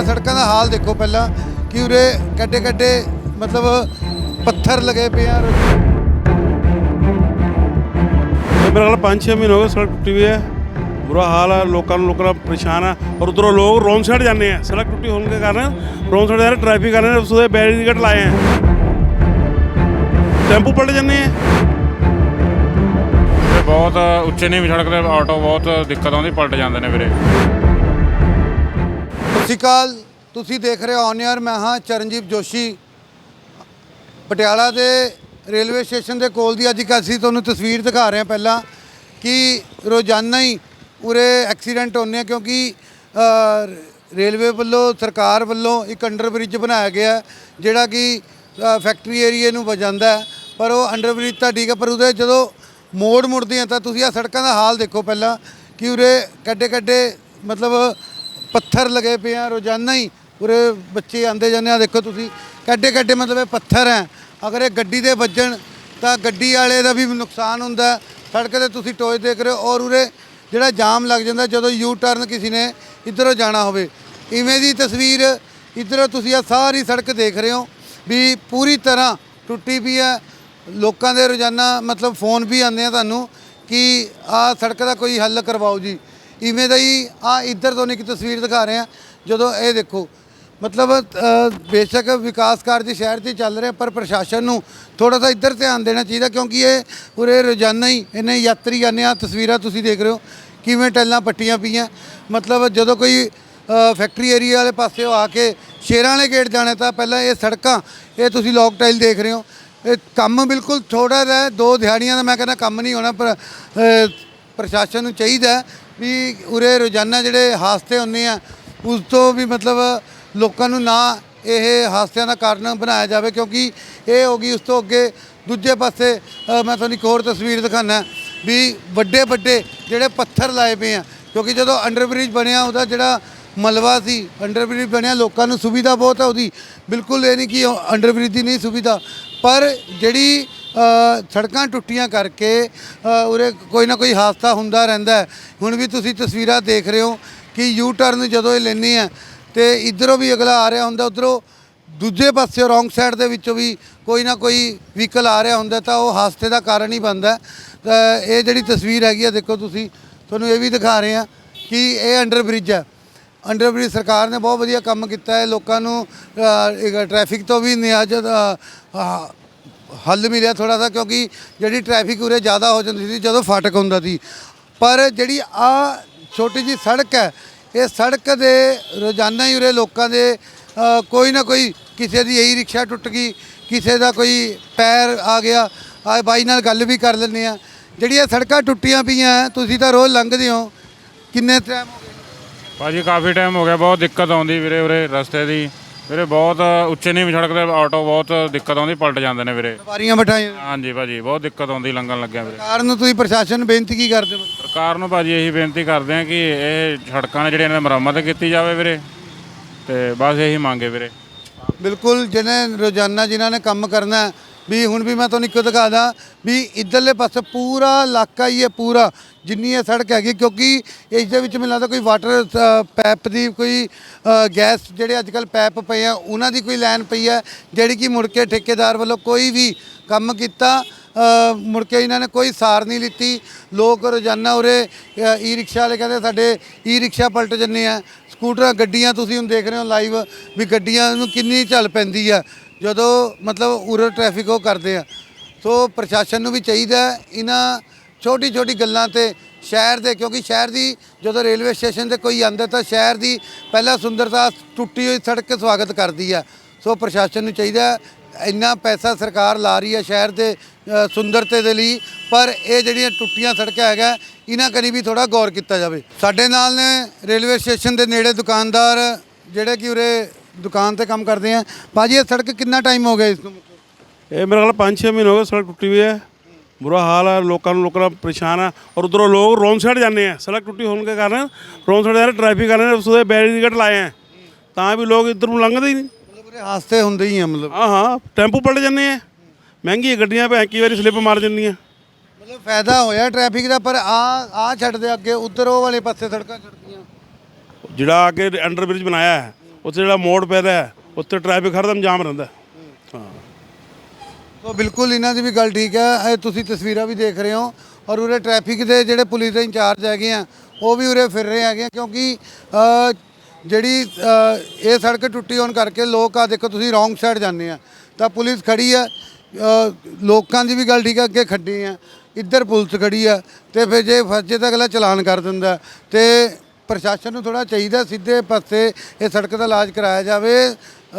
ਆ ਸੜਕਾਂ ਦਾ ਹਾਲ ਦੇਖੋ ਪਹਿਲਾਂ ਕਿ ਉਰੇ ਕੱਡੇ ਕੱਡੇ ਮਤਲਬ ਪੱਥਰ ਲਗੇ ਪਏ ਆ ਮੇਰੇ ਖਿਆਲ 5-6 ਮਹੀਨੇ ਹੋ ਗਏ ਸੜਕ ਟੁੱਟੀ ਹੋਈ ਹੈ। ਬੁਰਾ ਹਾਲ ਹੈ ਲੋਕਾਂ ਨੂੰ ਲੋਕਾਂ ਦਾ ਪਰੇਸ਼ਾਨ ਹੈ ਔਰ ਉਧਰੋਂ ਲੋਕ ਰੋਂਗ ਸਾਈਡ ਜਾਂਦੇ ਆ। ਸੜਕ ਟੁੱਟੀ ਹੋਣ ਦੇ ਕਾਰਨ ਰੋਂਗ ਸਾਈਡ ਜਾ ਰਹੇ ਟ੍ਰੈਫਿਕ ਕਰ ਰਹੇ ਨੇ ਉਸਦੇ ਬੈਰੀਕੇਡ ਲਾਏ ਆ। ਟੈਂਪੂ ਪਲਟ ਜਾਂਦੇ ਆ। ਬਹੁਤ ਉੱਚੇ ਨਹੀਂ ਸੜਕ ਤੇ ਆਟੋ ਬਹੁਤ ਦਿੱਕਤ ਆਉਂਦੀ ਪਲਟ ਜਾਂਦੇ ਨੇ ਵੀਰੇ। ਸਤਿ ਸ਼੍ਰੀ ਅਕਾਲ। ਤੁਸੀਂ ਦੇਖ ਰਹੇ ਹੋ ਔਨ 에ਅਰ ਮੈਂ ਹਾਂ ਚਰਨਜੀਤ ਜੋਸ਼ੀ। ਪਟਿਆਲਾ ਦੇ ਰੇਲਵੇ ਸਟੇਸ਼ਨ ਦੇ ਕੋਲ ਦੀ ਅੱਜ ਇੱਕ ਅਸੀਂ ਤੁਹਾਨੂੰ ਤਸਵੀਰ ਦਿਖਾ ਰਹੇ ਹਾਂ ਪਹਿਲਾਂ ਕਿ ਰੋਜ਼ਾਨਾ ਹੀ ਉਰੇ ਐਕਸੀਡੈਂਟ ਹੁੰਦੇ ਆ ਕਿਉਂਕਿ ਰੇਲਵੇ ਵੱਲੋਂ, ਸਰਕਾਰ ਵੱਲੋਂ ਇੱਕ ਅੰਡਰ ਬ੍ਰਿਜ ਬਣਾਇਆ ਗਿਆ ਜਿਹੜਾ ਕਿ ਫੈਕਟਰੀ ਏਰੀਏ ਨੂੰ ਵਜਾਂਦਾ ਪਰ ਉਹ ਅੰਡਰ ਬ੍ਰਿਜ ਤਾਂ ਠੀਕ ਹੈ, ਪਰ ਉਹਦੇ ਜਦੋਂ ਮੋੜ ਮੁੜਦੇ ਆ ਤਾਂ ਤੁਸੀਂ ਆ ਸੜਕਾਂ ਦਾ ਹਾਲ ਦੇਖੋ ਪਹਿਲਾਂ ਕਿ ਉਰੇ ਕੱਡੇ ਕੱਡੇ ਮਤਲਬ ਪੱਥਰ ਲਗੇ ਪਏ ਆ, ਰੋਜ਼ਾਨਾ ਹੀ। ਉਰੇ ਬੱਚੇ ਆਂਦੇ ਜਾਂਦੇ ਆ, ਦੇਖੋ ਤੁਸੀਂ ਕੱਡੇ ਕੱਡੇ ਮਤਲਬ ਇਹ ਪੱਥਰ ਹੈ ਅਗਰ ਇਹ ਗੱਡੀ ਦੇ ਵੱਜਣ, ਤਾਂ ਗੱਡੀ ਵਾਲੇ ਦਾ ਵੀ ਨੁਕਸਾਨ ਹੁੰਦਾ। ਸੜਕ ਤੇ ਤੁਸੀਂ ਟੋਏ ਦੇਖ ਰਹੇ ਹੋ, ਔਰ ਉਰੇ ਜਿਹੜਾ ਜਾਮ ਲੱਗ ਜਾਂਦਾ, ਜਦੋਂ ਯੂ ਟਰਨ ਕਿਸੇ ਨੇ ਇੱਧਰੋਂ ਜਾਣਾ ਹੋਵੇ। ਇਵੇਂ ਦੀ ਤਸਵੀਰ ਇੱਧਰੋਂ ਤੁਸੀਂ ਆ ਸਾਰੀ ਸੜਕ ਦੇਖ ਰਹੇ ਹੋ, ਵੀ ਪੂਰੀ ਤਰ੍ਹਾਂ ਟੁੱਟੀ ਪਈ ਹੈ ਲੋਕਾਂ ਦੇ ਰੋਜ਼ਾਨਾ ਮਤਲਬ ਫੋਨ ਵੀ ਆਉਂਦੇ ਆ ਤੁਹਾਨੂੰ, ਕਿ ਆ ਸੜਕ ਦਾ ਕੋਈ ਹੱਲ ਕਰਵਾਓ ਜੀ। ਇਵੇਂ ਦਾ ਹੀ ਆ ਇੱਧਰ ਤੋਂ ਇੱਕ ਤਸਵੀਰ ਦਿਖਾ ਰਹੇ ਆ ਜਦੋਂ ਇਹ ਦੇਖੋ, ਮਤਲਬ ਬੇਸ਼ੱਕ ਵਿਕਾਸ ਕਾਰਜ ਸ਼ਹਿਰ 'ਚ ਚੱਲ ਰਿਹਾ, ਪਰ ਪ੍ਰਸ਼ਾਸਨ ਨੂੰ ਥੋੜਾ ਸਾ ਇੱਧਰ ਧਿਆਨ ਦੇਣਾ ਚਾਹੀਦਾ, ਕਿਉਂਕਿ ਇਹ ਪੂਰੇ ਰੋਜ਼ਾਨਾ ਹੀ ਇਹਨੇ ਯਾਤਰੀ ਆਉਂਦੇ ਆ। ਤਸਵੀਰਾਂ ਤੁਸੀਂ ਦੇਖ ਰਹੇ ਹੋ, ਕਿਵੇਂ ਟੈਲਾਂ ਪੱਟੀਆਂ ਪਈਆਂ। ਮਤਲਬ, ਜਦੋਂ ਕੋਈ ਫੈਕਟਰੀ ਏਰੀਆ ਵਾਲੇ ਪਾਸਿਓਂ ਆ ਕੇ ਸ਼ੇਰਾਂ ਵਾਲੇ ਗੇਟ ਜਾਣਾ, ਤਾਂ ਪਹਿਲਾਂ ਇਹ ਸੜਕਾਂ, ਇਹ ਤੁਸੀਂ ਲੋਕ ਟਾਈਲ ਦੇਖ ਰਹੇ ਹੋ। ਇਹ ਕੰਮ ਬਿਲਕੁਲ ਥੋੜਾ ਜਿਹਾ, ਦੋ ਦਿਹਾੜੀਆਂ ਦਾ ਮੈਂ ਕਹਿੰਦਾ ਕੰਮ ਨਹੀਂ ਹੋਣਾ, ਪਰ ਪ੍ਰਸ਼ਾਸਨ ਨੂੰ ਚਾਹੀਦਾ ਵੀ ਉਰੇ ਰੋਜ਼ਾਨਾ ਜਿਹੜੇ ਹਾਦਸੇ ਹੁੰਦੇ ਆ, ਉਸ ਤੋਂ ਵੀ ਮਤਲਬ ਲੋਕਾਂ ਨੂੰ ਨਾ ਇਹ ਹਾਦਸਿਆਂ ਦਾ ਕਾਰਨ ਬਣਾਇਆ ਜਾਵੇ, ਕਿਉਂਕਿ ਇਹ ਹੋ ਗਈ ਉਸ ਤੋਂ ਅੱਗੇ ਦੂਜੇ ਪਾਸੇ ਮੈਂ ਤੁਹਾਨੂੰ ਇੱਕ ਹੋਰ ਤਸਵੀਰ ਦਿਖਾਣਾ ਵੀ ਵੱਡੇ ਵੱਡੇ ਜਿਹੜੇ ਪੱਥਰ ਲਾਏ ਪਏ ਆ, ਕਿਉਂਕਿ ਜਦੋਂ ਅੰਡਰਬ੍ਰਿਜ ਬਣਿਆ ਉਹਦਾ ਜਿਹੜਾ ਮਲਵਾ ਸੀ ਅੰਡਰਬ੍ਰਿਜ ਬਣਿਆ, ਲੋਕਾਂ ਨੂੰ ਸੁਵਿਧਾ ਬਹੁਤ ਹੈ ਉਹਦੀ, ਬਿਲਕੁਲ ਇਹ ਨਹੀਂ ਕਿ ਅੰਡਰਬ੍ਰਿਜ ਦੀ ਨਹੀਂ ਸੁਵਿਧਾ, ਪਰ ਜਿਹੜੀ ਸੜਕਾਂ ਟੁੱਟੀਆਂ ਕਰਕੇ ਉਰੇ ਕੋਈ ਨਾ ਕੋਈ ਹਾਦਸਾ ਹੁੰਦਾ ਰਹਿੰਦਾ ਹੁਣ ਵੀ ਤੁਸੀਂ ਤਸਵੀਰਾਂ ਦੇਖ ਰਹੇ ਹੋ ਕਿ ਯੂ ਟਰਨ ਜਦੋਂ ਇਹ ਲੈਂਦੇ ਆ, ਤੇ ਇਧਰੋਂ ਵੀ ਅਗਲਾ ਆ ਰਿਹਾ ਹੁੰਦਾ, ਉਧਰੋਂ ਦੂਜੇ ਪਾਸੇ ਰੋਂਗ ਸਾਈਡ ਦੇ ਵਿੱਚੋਂ ਵੀ ਕੋਈ ਨਾ ਕੋਈ ਵਹੀਕਲ ਆ ਰਿਹਾ ਹੁੰਦਾ, ਤਾਂ ਉਹ ਹਾਦਸੇ ਦਾ ਕਾਰਨ ਹੀ ਬਣਦਾ ਤਾਂ ਇਹ ਜਿਹੜੀ ਤਸਵੀਰ ਹੈਗੀ ਆ, ਦੇਖੋ ਤੁਸੀਂ, ਤੁਹਾਨੂੰ ਇਹ ਵੀ ਦਿਖਾ ਰਹੇ ਆ ਕਿ ਇਹ ਅੰਡਰ ਬ੍ਰਿਜ ਹੈ। ਅੰਡਰ ਬ੍ਰਿਜ ਸਰਕਾਰ ਨੇ ਬਹੁਤ ਵਧੀਆ ਕੰਮ ਕੀਤਾ ਹੈ, ਲੋਕਾਂ ਨੂੰ ਟ੍ਰੈਫਿਕ ਤੋਂ ਵੀ ਨਿਆਜਤ ਹੱਲ ਮਿਲਿਆ ਥੋੜਾ ਸਾ ਕਿਉਂਕਿ ਜਿਹੜੀ ਟ੍ਰੈਫਿਕ ਉਰੇ ਜ਼ਿਆਦਾ ਹੋ ਜਾਂਦੀ ਸੀ, ਜਦੋਂ ਫਾਟਕ ਹੁੰਦਾ ਸੀ। ਪਰ ਜਿਹੜੀ ਆ ਛੋਟੀ ਜੀ ਸੜਕ ਹੈ, ਇਹ ਸੜਕ ਦੇ ਰੋਜ਼ਾਨਾ ਹੀ ਉਰੇ ਲੋਕਾਂ ਦੇ ਕੋਈ ਨਾ ਕੋਈ ਕਿਸੇ ਦੀ ਇਹੀ ਰਿਕਸ਼ਾ ਟੁੱਟ ਗਈ, ਕਿਸੇ ਦਾ ਕੋਈ ਪੈਰ ਆ ਗਿਆ, ਆ ਬਾਈ ਨਾਲ ਗੱਲ ਵੀ ਕਰ ਲੈਂਦੇ ਆ ਜਿਹੜੀਆਂ ਸੜਕਾਂ ਟੁੱਟੀਆਂ ਪਈਆਂ, ਤੁਸੀਂ ਤਾਂ ਰੋਜ਼ ਲੰਘਦੇ ਹੋ। ਕਿੰਨੇ ਟਾਈਮ ਹੋ ਗਏ? ਭਾਜੀ ਕਾਫੀ ਟਾਈਮ ਹੋ ਗਿਆ, ਬਹੁਤ ਦਿੱਕਤ ਆਉਂਦੀ ਵੀਰੇ ਉਰੇ ਰਸਤੇ ਦੀ। ਵੀਰੇ ਬਹੁਤ ਉੱਚੇ ਨਹੀਂ ਸੜਕ ਤੇ ਆਟੋ ਬਹੁਤ ਦਿੱਕਤ ਆਉਂਦੀ ਪਲਟ ਜਾਂਦੇ ਨੇ ਵੀਰੇ। ਸਵਾਰੀਆਂ ਬਿਠਾਈਆਂ ਹਾਂਜੀ ਭਾਜੀ ਬਹੁਤ ਦਿੱਕਤ ਆਉਂਦੀ ਲੰਘਣ ਲੱਗਿਆ ਵੀਰੇ। ਸਰਕਾਰ ਨੂੰ ਤੁਸੀਂ ਪ੍ਰਸ਼ਾਸਨ ਨੂੰ ਬੇਨਤੀ ਕੀ ਕਰਦੇ ਹੋ? ਸਰਕਾਰ ਨੂੰ ਭਾਜੀ ਇਹੀ ਬੇਨਤੀ ਕਰਦੇ ਆ ਕਿ ਇਹ ਸੜਕਾਂ ਨੇ ਜਿਹੜੀਆਂ ਇਹਨਾਂ ਦੀ ਮੁਰੰਮਤ ਕੀਤੀ ਜਾਵੇ ਵੀਰੇ ਤੇ ਬਸ ਇਹੀ ਮੰਗੇ ਵੀਰੇ। ਬਿਲਕੁਲ ਜਿਹਨੇ ਰੋਜ਼ਾਨਾ ਜਿਨ੍ਹਾਂ ਨੇ ਕੰਮ ਕਰਨਾ ਵੀ ਹੁਣ ਵੀ ਮੈਂ ਤੁਹਾਨੂੰ ਇੱਕੋ ਦਿਖਾ ਦਾਂ ਵੀ ਇਧਰਲੇ ਪਾਸੇ ਪੂਰਾ ਇਲਾਕਾ ਹੀ ਹੈ ਪੂਰਾ ਜਿੰਨੀ ਇਹ ਸੜਕ ਹੈਗੀ, ਕਿਉਂਕਿ ਇਸ ਦੇ ਵਿੱਚ ਮੈਨੂੰ ਲੱਗਦਾ ਕੋਈ ਵਾਟਰ ਪੈਪ ਦੀ ਕੋਈ ਗੈਸ ਜਿਹੜੇ ਅੱਜ ਕੱਲ ਪੈਪ ਪਏ ਆ, ਉਹਨਾਂ ਦੀ ਕੋਈ ਲਾਈਨ ਪਈ ਹੈ, ਜਿਹੜੀ ਕਿ ਮੁੜ ਕੇ ਠੇਕੇਦਾਰ ਵੱਲੋਂ ਕੋਈ ਵੀ ਕੰਮ ਕੀਤਾ ਮੁੜ ਕੇ ਇਹਨਾਂ ਨੇ ਕੋਈ ਸਾਰ ਨਹੀਂ ਲਿੱਤੀ। ਲੋਕ ਰੋਜ਼ਾਨਾ ਉਰੇ ਈ ਰਿਕਸ਼ਾ ਵਾਲੇ ਕਹਿੰਦੇ ਸਾਡੇ ਈ ਰਿਕਸ਼ਾ ਪਲਟ ਜੰਨੇ ਆ। ਸਕੂਟਰਾਂ, ਗੱਡੀਆਂ ਤੁਸੀਂ ਹੁਣ ਦੇਖ ਰਹੇ ਹੋ ਲਾਈਵ ਵੀ ਗੱਡੀਆਂ ਨੂੰ ਕਿੰਨੀ ਚੱਲ ਪੈਂਦੀ ਆ। ਜਦੋਂ ਮਤਲਬ ਉਰੇ ਟ੍ਰੈਫਿਕ ਉਹ ਕਰਦੇ ਆ। ਸੋ ਪ੍ਰਸ਼ਾਸਨ ਨੂੰ ਵੀ ਚਾਹੀਦਾ ਇਹਨਾਂ ਛੋਟੀ ਛੋਟੀ ਗੱਲਾਂ ਤੇ ਸ਼ਹਿਰ ਦੇ ਕਿਉਂਕਿ ਸ਼ਹਿਰ ਦੀ ਜਦੋਂ ਰੇਲਵੇ ਸਟੇਸ਼ਨ ਤੇ ਕੋਈ ਆਂਦਾ ਤਾਂ ਸ਼ਹਿਰ ਦੀ ਪਹਿਲਾਂ ਸੁੰਦਰਤਾ ਟੁੱਟੀ ਹੋਈ ਸੜਕ ਸਵਾਗਤ ਕਰਦੀ ਆ। ਸੋ ਪ੍ਰਸ਼ਾਸਨ ਨੂੰ ਚਾਹੀਦਾ ਇੰਨਾ ਪੈਸਾ ਸਰਕਾਰ ਲਾ ਰਹੀ ਹੈ ਸ਼ਹਿਰ ਦੇ ਅ, ਸੁੰਦਰਤੇ ਦੇ ਲਈ ਪਰ ਇਹ ਜਿਹੜੀਆਂ ਟੁੱਟੀਆਂ ਸੜਕਾਂ ਹੈਗਾ ਇਹਨਾਂ ਕਰੀ ਵੀ ਥੋੜਾ ਗੌਰ ਕੀਤਾ ਜਾਵੇ। ਸਾਡੇ ਨਾਲ ਨੇ ਰੇਲਵੇ ਸਟੇਸ਼ਨ ਦੇ ਨੇੜੇ ਦੁਕਾਨਦਾਰ ਜਿਹੜੇ ਕਿ ਉਰੇ ਦੁਕਾਨ ਤੇ ਕੰਮ ਕਰਦੇ ਆ। ਭਾਜੀ ਇਹ ਸੜਕ ਕਿੰਨਾ ਟਾਈਮ ਹੋ ਗਿਆ ਇਸ ਨੂੰ? ਇਹ ਮੇਰੇ ਖਿਆਲ 5-6 ਮਹੀਨੇ ਹੋ ਗਏ ਸੜਕ ਟੁੱਟੀ ਹੋਈ ਹੈ। ਬੁਰਾ ਹਾਲ ਹੈ ਲੋਕਾਂ ਨੂੰ ਲੋਕਾਂ ਦਾ ਪਰੇਸ਼ਾਨ ਹੈ। ਔਰ ਉਧਰੋਂ ਲੋਕ ਰੋਂਗ ਸਾਈਡ ਜਾਂਦੇ ਆ। ਸੜਕ ਟੁੱਟੀ ਹੋਣ ਦੇ ਕਾਰਨ ਰੋਂਗ ਸਾਈਡ ਜਾ ਰਹੇ ਟ੍ਰੈਫਿਕ ਕਰ ਰਹੇ ਨੇ ਉਸਦੇ ਬੈਰੀਕੇਡ ਲਾਏ ਆ। ਤਾਂ ਵੀ ਲੋਕ ਇੱਧਰ ਨੂੰ ਲੰਘਦੇ ਹੀ ਨਹੀਂ। ਮਤਲਬ ਹਾਦਸੇ ਹੁੰਦੇ ਹੀ ਆ ਮਤਲਬ। ਹਾਂ ਹਾਂ ਟੈਂਪੂ ਪਲਟ ਜਾਂਦੇ ਆ। ਮਹਿੰਗੀਆਂ ਗੱਡੀਆਂ ਭੈਂ ਕਈ ਵਾਰੀ ਸਲਿੱਪ ਮਾਰ ਜਾਂਦੀਆਂ ਮਤਲਬ ਫਾਇਦਾ ਹੋਇਆ ਟ੍ਰੈਫਿਕ ਦਾ ਪਰ ਆ ਆ ਛੱਡ ਦੇ ਅੱਗੇ ਉਧਰ ਉਹ ਵਾਲੇ ਪਾਸੇ ਸੜਕਾਂ ਛੱਡਦੀਆਂ ਜਿਹੜਾ ਅੱਗੇ ਅੰਡਰ ਬ੍ਰਿਜ ਬਣਾਇਆ ਹੈ ਉੱਥੇ ਜਿਹੜਾ ਮੋੜ ਪੈਦਾ ਹੈ ਉੱਥੇ ਟ੍ਰੈਫਿਕ ਹਰਦਮ ਜਾਮ ਰਹਿੰਦਾ ਹੈ। ਹਾਂ ਸੋ ਬਿਲਕੁਲ ਇਹਨਾਂ ਦੀ ਵੀ ਗੱਲ ਠੀਕ ਹੈ ਇਹ ਤੁਸੀਂ ਤਸਵੀਰਾਂ ਵੀ ਦੇਖ ਰਹੇ ਹੋ ਔਰ ਉਰੇ ਟ੍ਰੈਫਿਕ ਦੇ ਜਿਹੜੇ ਪੁਲਿਸ ਦੇ ਇੰਚਾਰਜ ਹੈਗੇ ਆ ਉਹ ਵੀ ਉਰੇ ਫਿਰ ਰਹੇ ਹੈਗੇ ਆ ਕਿਉਂਕਿ ਅ, ਜਿਹੜੀ ਅ, ਇਹ ਸੜਕ ਟੁੱਟੀ ਹੋਣ ਕਰਕੇ ਲੋਕ ਆ ਦੇਖੋ ਤੁਸੀਂ ਰੋਂਗ ਸਾਈਡ ਜਾਂਦੇ ਆ ਤਾਂ ਪੁਲਿਸ ਖੜੀ ਆ ਅ, ਲੋਕਾਂ ਦੀ ਵੀ ਗੱਲ ਠੀਕ ਹੈ ਅੱਗੇ ਖੱਡੇ ਆ ਇੱਧਰ ਪੁਲਿਸ ਖੜੀ ਆ ਤੇ ਫਿਰ ਜੇ ਫਸਜੇ ਤਾਂ ਅਗਲਾ ਚਲਾਨ ਕਰ ਦਿੰਦਾ ਤੇ ਪ੍ਰਸ਼ਾਸਨ ਨੂੰ ਥੋੜਾ ਚਾਹੀਦਾ ਸਿੱਧੇ ਪਾਸੇ ਇਹ ਸੜਕ ਦਾ ਇਲਾਜ ਕਰਾਇਆ ਜਾਵੇ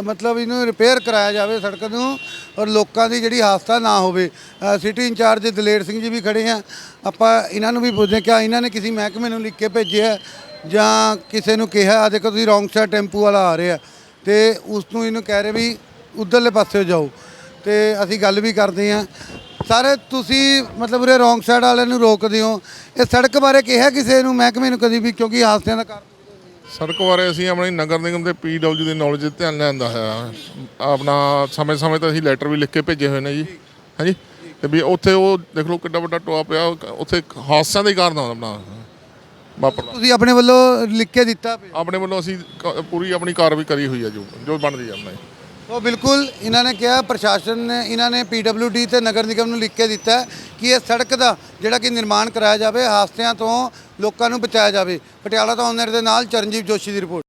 ਮਤਲਬ ਇਹਨੂੰ ਰਿਪੇਅਰ ਕਰਾਇਆ ਜਾਵੇ ਸੜਕ ਨੂੰ ਔਰ ਲੋਕਾਂ ਦੀ ਜਿਹੜੀ ਹਾਦਸਾ ਨਾ ਹੋਵੇ। ਸਿਟੀ ਇੰਚਾਰਜ ਦਲੇਰ ਸਿੰਘ ਜੀ ਵੀ ਖੜੇ ਆ। ਆਪਾਂ ਇਹਨਾਂ ਨੂੰ ਵੀ ਪੁੱਛਦੇ ਕਿ ਇਹਨਾਂ ਨੇ ਕਿਸੇ ਮਹਿਕਮੇ ਨੂੰ ਲਿਖ ਕੇ ਭੇਜਿਆ ਜਾਂ ਕਿਸੇ ਨੂੰ ਕਿਹਾ ਆ ਦੇਖੋ ਤੁਸੀਂ ਰੌਂਗ ਸਾਈਡ ਟੈਂਪੂ ਵਾਲਾ ਆ ਰਿਹਾ। ਤੇ ਉਸ ਨੂੰ ਇਹਨੂੰ ਕਹਿ ਰਹੇ ਵੀ ਉਧਰਲੇ ਪਾਸੇ ਜਾਓ। ਤੇ ਅਸੀਂ ਗੱਲ ਵੀ ਕਰਦੇ ਆ ਸਾਰੇ ਤੁਸੀਂ ਮਤਲਬ ਉਰੇ ਰੌਂਗ ਸਾਈਡ ਵਾਲਿਆਂ ਨੂੰ ਰੋਕਦੇ ਹੋ। ਇਹ ਸੜਕ ਬਾਰੇ ਕਿਹਾ ਕਿਸੇ ਨੂੰ? ਮਹਿਕਮੇ ਨੂੰ ਕਦੀ ਵੀ? ਕਿਉਂਕਿ ਹਾਦਸਿਆਂ ਦਾ ਕਾਰਨ ਸੜਕ ਬਾਰੇ ਅਸੀਂ ਆਪਣੀ ਨਗਰ ਨਿਗਮ ਦੇ ਪੀਡਬਲਯੂ ਦੀ ਨੌਲੇਜ ਧਿਆਨ ਲਿਆਂਦਾ ਹੈ। ਆਪਣਾ ਸਮੇਂ-ਸਮੇਂ ਤੇ ਅਸੀਂ ਲੈਟਰ ਵੀ ਲਿਖ ਕੇ ਭੇਜੇ ਹੋਏ ਨੇ ਜੀ। ਹਾਂਜੀ? ਤੇ ਵੀ ਉੱਥੇ ਉਹ ਦੇਖ ਲਓ ਕਿੱਡਾ ਵੱਡਾ ਟੋਆ ਪਿਆ ਉਹ ਉੱਥੇ ਹਾਦਸਿਆਂ ਦਾ ਹੀ ਕਾਰਨ ਆ ਆਪਣਾ ਵਾਪਰਦਾ ਤੁਸੀਂ ਆਪਣੇ ਵੱਲੋਂ ਲਿਖ ਕੇ ਦਿੱਤਾ ਆਪਣੇ ਵੱਲੋਂ ਅਸੀਂ ਕ- ਪੂਰੀ ਆਪਣੀ ਕਾਰਵਾਈ ਕਰੀ ਹੋਈ ਹੈ ਜੋ ਜੋ ਬਣਦੀ ਹੈ ਆਪਣਾ। ਉਹ ਬਿਲਕੁਲ ਇਹਨਾਂ ਨੇ ਕਿਹਾ, ਪ੍ਰਸ਼ਾਸਨ ਨੇ, ਇਹਨਾਂ ਨੇ ਡੀ ਤੇ ਨਗਰ ਨਿਗਮ ਨੂੰ ਲਿਖ ਕੇ ਦਿੱਤਾ ਹੈ ਕਿ ਇਹ ਸੜਕ ਦਾ ਜਿਹੜਾ ਕਿ ਨਿਰਮਾਣ ਕਰਾਇਆ ਜਾਵੇ, ਹਾਦਸਿਆਂ ਤੋਂ ਲੋਕਾਂ ਨੂੰ ਬਚਾਇਆ ਜਾਵੇ। ਪਟਿਆਲਾ ਤੋਂ ਆਨਰ ਦੇ ਨਾਲ ਚਰਨਜੀਤ ਜੋਸ਼ੀ ਦੀ ਰਿਪੋਰਟ।